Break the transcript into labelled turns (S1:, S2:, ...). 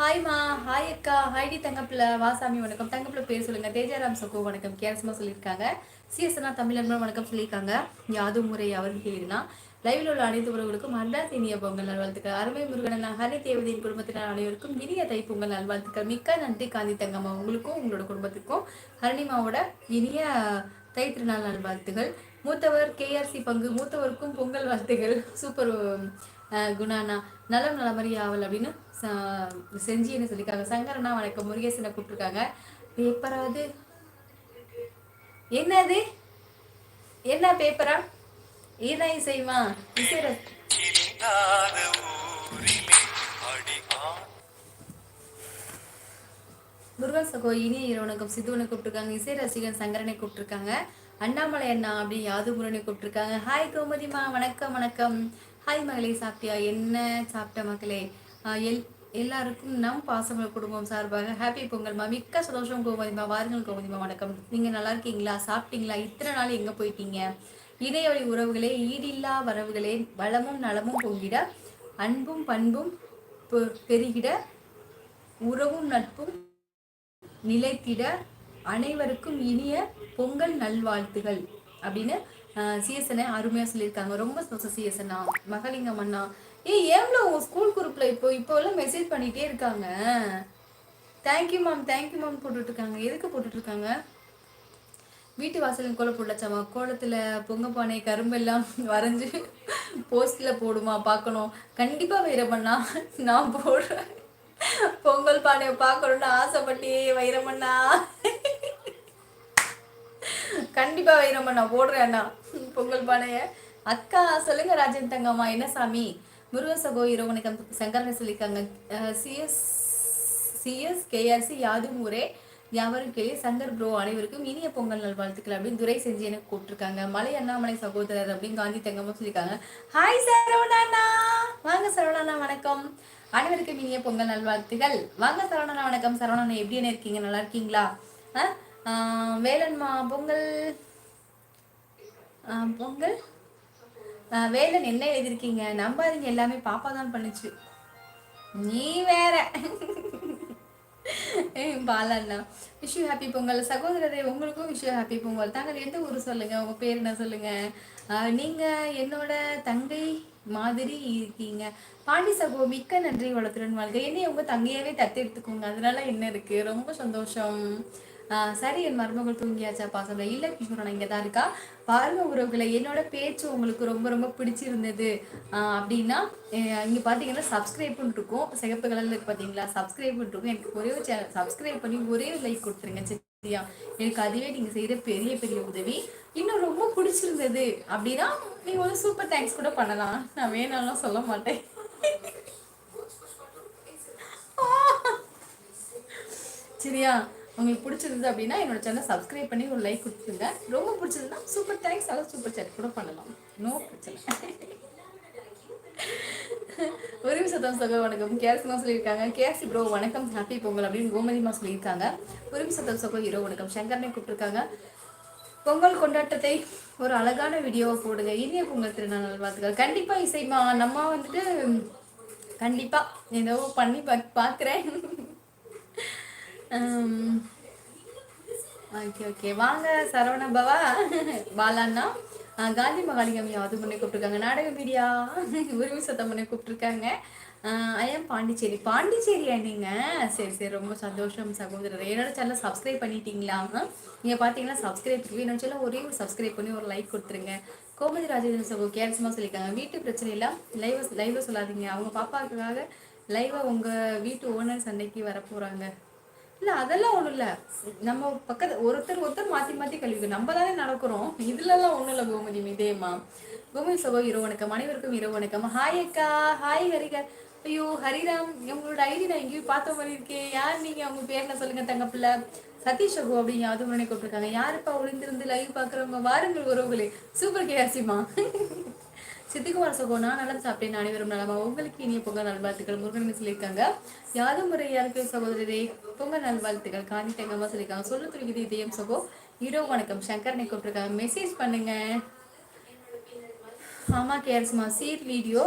S1: ஹாய்மா hi அக்கா. ஹைடி தங்கப்பில். வாசாமி வணக்கம். தங்கப்பில் பேர் சொல்லுங்க. தேஜாராம் சகோ வணக்கம். கேரசமாக சொல்லியிருக்காங்க. சிஎஸ்னா தமிழன் வணக்கம் சொல்லியிருக்காங்க. யாது முறை அவர் இருந்தா லைவில் உள்ள அனைத்து உறவுகளுக்கும் அண்டாஸ் இனிய பொங்கல் நல்வாழ்த்துக்கள். அருமை முருகன் ஹரி தேவதையின் குடும்பத்தினர் அனைவருக்கும் இனிய தைப்பொங்கல் நல்வாழ்த்துக்கள். மிக்க நன்றி காந்தி தங்கம்மா. உங்களுக்கும் உங்களோட குடும்பத்துக்கும் ஹரணிமாவோட இனிய தை திருநாள் நல்வாழ்த்துகள் மூத்தவர் கேஆர்சி பங்கு மூத்தவருக்கும் பொங்கல் வாழ்த்துகள் சூப்பர் குணானா நலம் நலமறி ஆவல் அப்படின்னு செஞ்சின்னு சொல்லியிருக்காங்க சங்கரனா வணக்கம். முருகேசனை கூப்பிட்டுருக்காங்க. பேப்பராது என்னது? என்ன பேப்பரா? ஈனா இசைமா? இசைர முருகன் சகோ இனிய இரவனுக்கும் சித்துவனை கூப்பிட்டுருக்காங்க. இசை ரசிகன் சங்கரனை கூப்பிட்டுருக்காங்க. அண்ணாமலை அண்ணா அப்படி யாது முருகனை கூப்பிட்டுருக்காங்க ஹாய் கோமதிமா வணக்கம் வணக்கம். ஹாய் மகளே சாப்பிட்டியா? என்ன சாப்பிட்ட மக்களே எல் எல்லாருக்கும் நம் பாசமல் குடும்பம் சார்பாக ஹாப்பி பொங்கல்மா மிக்க சந்தோஷம் கோமதிமா வாருங்கள் கோமதிமா வணக்கம். நீங்கள் நல்லா இருக்கீங்களா? சாப்பிட்டீங்களா? இத்தனை நாள் எங்கே போயிட்டீங்க? இணையவழி உறவுகளே ஈடில்லா வரவுகளே வளமும் நலமும் பொங்கிட அன்பும் பண்பும் பெருகிட உறவும் நட்பும் நிலைத்திட அனைவருக்கும் இனிய பொங்கல் நல்வாழ்த்துகள் அப்படின்னு சிஎஸ்என அருமையாக சொல்லியிருக்காங்க. ரொம்ப சந்தோஷம் சிஎஸ்என்னா. மகளிங்கம் அண்ணா ஏ ஏம்ல உங்க ஸ்கூல் குரூப்ல இப்போ இப்போ எல்லாம் மெசேஜ் பண்ணிட்டே இருக்காங்க? தேங்க்யூ மேம் தேங்க்யூ மேம் போட்டுட்டு இருக்காங்க. எதுக்கு போட்டுட்டு இருக்காங்க? வீட்டு வாசலின் கோலம் போடலச்சாமா? கோலத்தில் பொங்க பானை கரும்பெல்லாம் வரைஞ்சி போஸ்டில் போடுமா பார்க்கணும். கண்டிப்பாக வைரமண்ணா நான் போடுறேன். பொங்கல் பானையை பார்க்கணுன்னு ஆசைப்பட்டே வைரமண்ணா. கண்டிப்பாக வைரமண்ணா போடுறேன் அண்ணா. பொங்கல் பானையை. அக்கா சொல்லுங்க ராஜன் தங்கம்மா என்ன சாமி? முருக சகோ வணக்கம். சங்கரனை சொல்லியிருக்காங்க. சிஎஸ் சிஎஸ் கேஆர்சி யாதும் ஊரே யாவரும் கேள்வி சங்கர் ப்ரோ அனைவருக்கும் இனிய பொங்கல் நல்வாழ்த்துக்கள் அப்படின்னு துரை செஞ்சு எனக்கு கூப்பிட்டுருக்காங்க. மலை அண்ணாமலை சகோதரர் அப்படின்னு காந்தி தங்கமும் சொல்லியிருக்காங்க. ஹாய் சரவணாண்ணா வாங்க சரவணாண்ணா வணக்கம். அனைவருக்கும் இனிய பொங்கல் நல்வாழ்த்துகள் வாங்க சரவணா வணக்கம். சரவணா எப்படி என்ன இருக்கீங்க? நல்லா இருக்கீங்களா? வேலன்மா பொங்கல். பொங்கல்? வேலன் என்ன எழுதியிருக்கீங்க? நம்பாதீங்க எல்லாமே பாப்பா தான் பண்ணுச்சு. நீ வேற. பாலாண்ணா விஷ் ஹாப்பி பொங்கல். சகோதரரே உங்களுக்கும் விஷ் ஹாப்பி பொங்கல். தாங்கள் எந்த ஊர் சொல்லுங்க? உங்க பேர் என்ன சொல்லுங்க? நீங்க என்னோட தங்கை மாதிரி இருக்கீங்க. பாண்டி சகோ மிக்க நன்றி. வளர்த்துடன் வாழ்க. என்னை உங்க தங்கையாவே தத்து எடுத்துக்கோங்க அதனால என்ன இருக்கு? ரொம்ப சந்தோஷம். சரி என் மருமகள் தூங்கியாச்சா? பாசம்ல. இல்ல கிஷோரன் இங்கே தான் இருக்கா? பாருங்க உறவுகளை. என்னோட பேச்சு உங்களுக்கு ரொம்ப ரொம்ப பிடிச்சிருந்தது. அப்படின்னா இங்கே பார்த்தீங்கன்னா சப்ஸ்கிரைப் இருக்கும். சிகப்பு கலர்ல இருக்கு பார்த்தீங்களா சப்ஸ்கிரைப் இருக்கும். எனக்கு ஒரே ஒரு சேனல் சப்ஸ்கிரைப் பண்ணி ஒரே ஒரு லைக் கொடுத்துருங்க சரியா? எனக்கு அதுவே நீங்கள் செய்கிற பெரிய பெரிய உதவி. இன்னும் ரொம்ப பிடிச்சிருந்தது. அப்படின்னா நீங்கள் வந்து சூப்பர் தேங்க்ஸ் கூட பண்ணலாம். நான் வேணாலும் சொல்ல மாட்டேன். சரியா? உங்களுக்கு பிடிச்சிருந்தது அப்படின்னா என்னோட சேனல் சப்ஸ்கிரைப் பண்ணி ஒரு லைக் கொடுத்துருங்க. ரொம்ப பிடிச்சிருந்தா சூப்பர் தேங்க்ஸ் அதாவது சூப்பர் சேட் கூட பண்ணலாம். நோ பிரச்சனை. ஒரு நிமிஷம் சகோ வணக்கம். கேரசிமா சொல்லியிருக்காங்க. கேரசி ப்ரோ வணக்கம். ஹாப்பி பொங்கல் அப்படின்னு கோமதிமா சொல்லியிருக்காங்க. ஒரு நிமிஷம் சகோ ஹீரோ வணக்கம். சங்கர்னே கூப்பிட்டுருக்காங்க. பொங்கல் கொண்டாட்டத்தை ஒரு அழகான வீடியோவை போடுங்க. இனிய பொங்கல் திருநாள் வாழ்த்துக்கள் கண்டிப்பா இசைமா நம்ம வந்துட்டு கண்டிப்பா ஏதோ பண்ணி பார்க்குறேன் Um, ஓகே ஓகே வாங்க சரவண பவா. பாலாண்ணா. காந்தி மகாலிங்கம் அது முன்னே கூப்பிட்டுருக்காங்க. நாடக மீடியா. உரிமை சத்தம் முன்னே கூப்பிட்டுருக்காங்க. ஐயம் பாண்டிச்சேரி. பாண்டிச்சேரியா நீங்க சரி சரி. ரொம்ப சந்தோஷம் சகோதரர். என்னோட சேனல் சப்ஸ்கிரைப் பண்ணிட்டீங்களா? நீங்கள் பார்த்தீங்கன்னா சப்ஸ்கிரைப் என்னோட சேனல் ஒரே ஒரு சப்ஸ்கிரைப் பண்ணி ஒரு லைக் கொடுத்துருங்க. கோமதி ராஜேந்திரன் சகோ கேரசமாக சொல்லியிருக்காங்க. வீட்டு பிரச்சனை இல்லை. லைவ் லைவை சொல்லாதீங்க. அவங்க பாப்பாவுக்காக லைவை உங்கள் வீட்டு ஓனர் சண்டைக்கு வர போகிறாங்க இல்லை அதெல்லாம் ஒன்றும் இல்லை. நம்ம பக்கத்து ஒருத்தர் ஒருத்தர் மாற்றி மாற்றி கழிவு நம்ம தானே நடக்கிறோம். இதுலலாம் ஒன்றும் இல்லை கோமதி இதேம்மா கோமதி சகோ இரவு வணக்கம். அனைவருக்கும் இரவு வணக்கம். ஹாய் அக்கா. ஹாய் ஹரிகர். ஐயோ ஹரிராம் உங்களோட ஐடி நான் எங்கேயும் பார்த்த மாதிரி இருக்கேன் யார் நீங்கள் அவங்க பேர் என்ன சொல்லுங்க சதீஷ் அகு அப்படின்னு யாவது உடனே கூப்பிட்டுருக்காங்க. யாருப்பா ஒளிந்திருந்து லைவ் பார்க்குறவங்க? வாருங்கள் உறவுகளே. சூப்பர் சித்திக்கு வர சகோ நான் நலம் சாப்பிட்டேன் அனைவரும் நலமா? உங்களுக்கு இனிய பொங்கல் நல்வாழ்த்துக்கள் முருகன் சொல்லியிருக்காங்க. யாதும் முறை யாருக்கு சகோதரரே பொங்கல் நல்வாழ்த்துக்கள் காந்தி தங்கம்மா சொல்லியிருக்காங்க. சொல்ல துணிக்குது இதயம் சகோ. ஹீரோ வணக்கம். சங்கரனை கூப்பிட்டுருக்காங்க. மெசேஜ் பண்ணுங்க. ஆமா கேர்ஸ்மா சீர் வீடியோ.